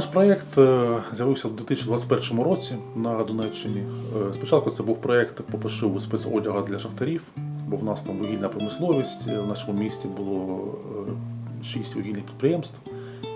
Наш проєкт е, з'явився в 2021 році на Донеччині. Е, Спочатку це був проєкт по пошиву спецодягу для шахтарів, бо в нас там вугільна промисловість. В нашому місті було е, шість вугільних підприємств.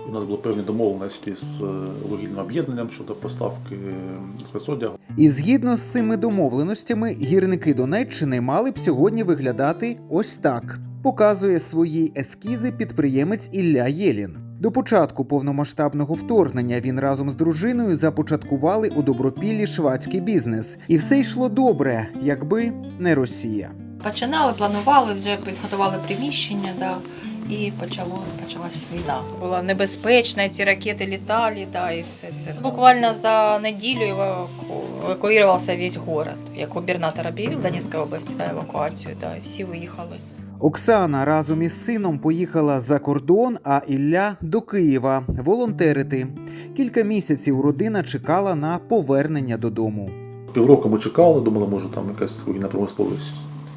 І у нас були певні домовленості з е, вугільним об'єднанням щодо поставки е, спецодягу. І згідно з цими домовленостями, гірники Донеччини мали б сьогодні виглядати ось так. Показує свої ескізи підприємець Ілля Єлін. До початку повномасштабного вторгнення він разом з дружиною започаткували у добропіллі швадський бізнес, і все йшло добре, якби не Росія. Починали, планували, вже підготували приміщення, да, і почало, почалась війна. Було небезпечно, ці ракети літали, да, і все це. Буквально за неділю еваку- евакуювався весь город. Як губернатор об'явив Донецької області да, евакуацію, да, і всі виїхали. Оксана разом із сином поїхала за кордон, а Ілля до Києва волонтерити. Кілька місяців родина чекала на повернення додому. Півроку ми чекали, думали, може там якась вугільна промисловість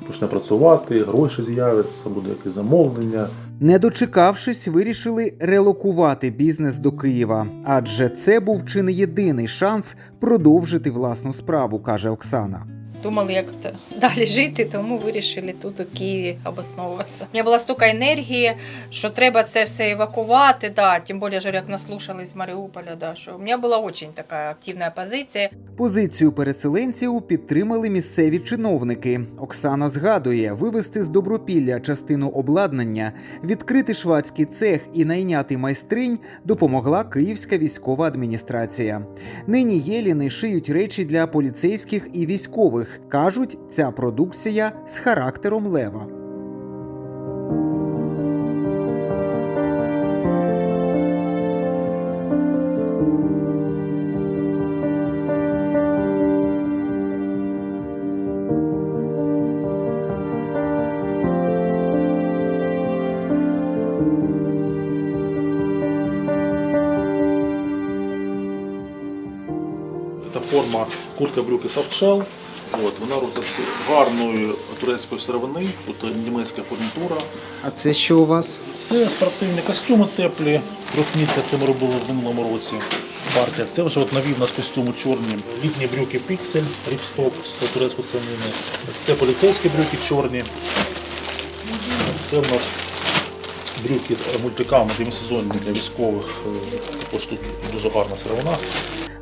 почне працювати, гроші з'являться, буде якесь замовлення. Не дочекавшись, вирішили релокувати бізнес до Києва, адже це був чи не єдиний шанс продовжити власну справу, каже Оксана. Думали, як далі жити, тому вирішили тут у Києві обосновуватися. У мене було стільки енергії, що треба це все евакувати, да, тим більше, як наслушались з Маріуполя, да, що у мене була дуже така активна позиція. Позицію переселенців підтримали місцеві чиновники. Оксана згадує, вивезти з добропілля частину обладнання, відкрити швадський цех і найняти майстринь допомогла Київська військова адміністрація. Нині єліни шиють речі для поліцейських і військових. Кажуть, ця продукція з характером лева. Це форма куртка брюки софтшел. От, вона робиться з гарної турецької сировини, тут німецька фурнітура. А це що у вас? Це спортивні костюми теплі, трьохнітка, це ми робили в минулому році. Партія. Це вже от нові в нас костюми чорні. Літні брюки піксель, ріпстоп з турецької тканини. Це поліцейські брюки чорні. Це в нас брюки мультиками демісезонні для військових. Е, Також тут дуже гарна сировина.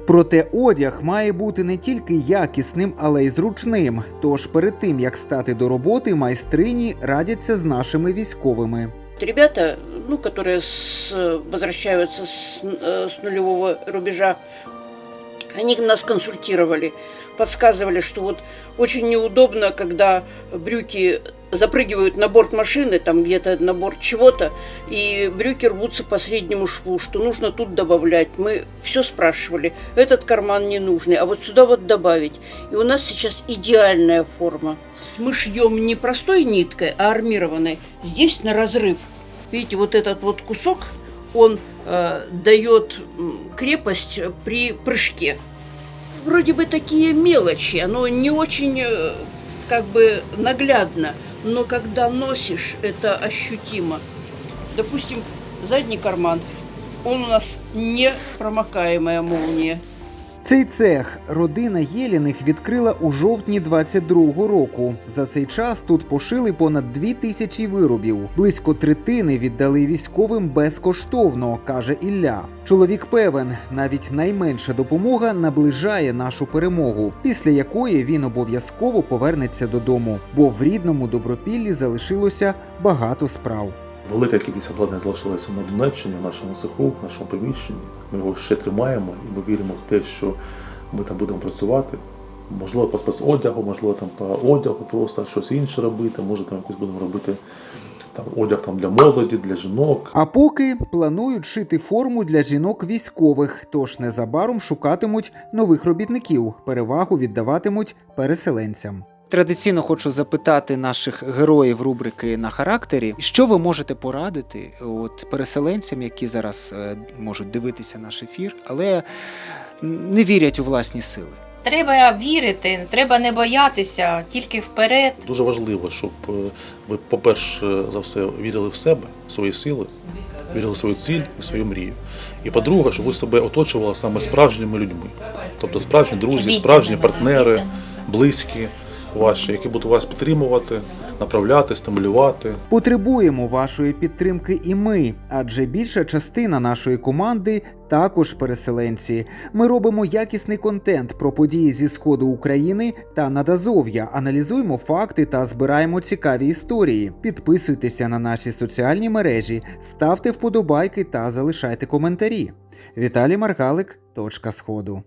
Проте одяг має бути не тільки якісним, але й зручним. Тож перед тим як стати до роботи, майстрині радяться з нашими військовими. Ребята, ну, которые с- возвращаются с, э, с нулевого рубежа, они нас консультировали, подсказывали, что вот очень неудобно, когда брюки запрыгивают на борт машины, там где-то на борт чего-то, и брюки рвутся по среднему шву, что нужно тут добавлять. Мы все спрашивали, этот карман не нужный, а вот сюда вот добавить. И у нас сейчас идеальная форма. Мы шьем не простой ниткой, а армированной. Здесь на разрыв. Видите, вот этот вот кусок, он э, дает крепость при прыжке. Вроде бы такие мелочи, оно не очень э, как бы наглядно, но когда носишь, это ощутимо. Допустим, задний карман, он у нас не промокаемая молния. Цей цех родина Єліних відкрила у жовтні 22-го року. За цей час тут пошили понад дві тисячі виробів. Близько третини віддали військовим безкоштовно, каже Ілля. Чоловік певен, навіть найменша допомога наближає нашу перемогу, після якої він обов'язково повернеться додому, бо в рідному добропіллі залишилося багато справ. Велика кількість обладнання залишилася на Донеччині, в нашому цеху, в нашому приміщенні. Ми його ще тримаємо і ми віримо в те, що ми там будемо працювати. Можливо, по спецодягу, можливо, там по одягу просто щось інше робити, може там якось будемо робити там, одяг там, для молоді, для жінок. А поки планують шити форму для жінок військових, тож незабаром шукатимуть нових робітників, перевагу віддаватимуть переселенцям. Традиційно хочу запитати наших героїв рубрики на характері, що ви можете порадити от переселенцям, які зараз е, можуть дивитися наш ефір, але не вірять у власні сили. Треба вірити, треба не боятися, тільки вперед. Дуже важливо, щоб е, ви, по-перше, за все вірили в себе, в свої сили, вірили в свою ціль і свою мрію. І по-друге, щоб ви себе оточували саме справжніми людьми, тобто справжні друзі, справжні партнери, близькі ваші, які будуть вас підтримувати, направляти, стимулювати. Потребуємо вашої підтримки і ми, адже більша частина нашої команди також переселенці. Ми робимо якісний контент про події зі сходу України та надазов'я, аналізуємо факти та збираємо цікаві історії. Підписуйтеся на наші соціальні мережі, ставте вподобайки та залишайте коментарі. Віталій Маргалик, точка сходу.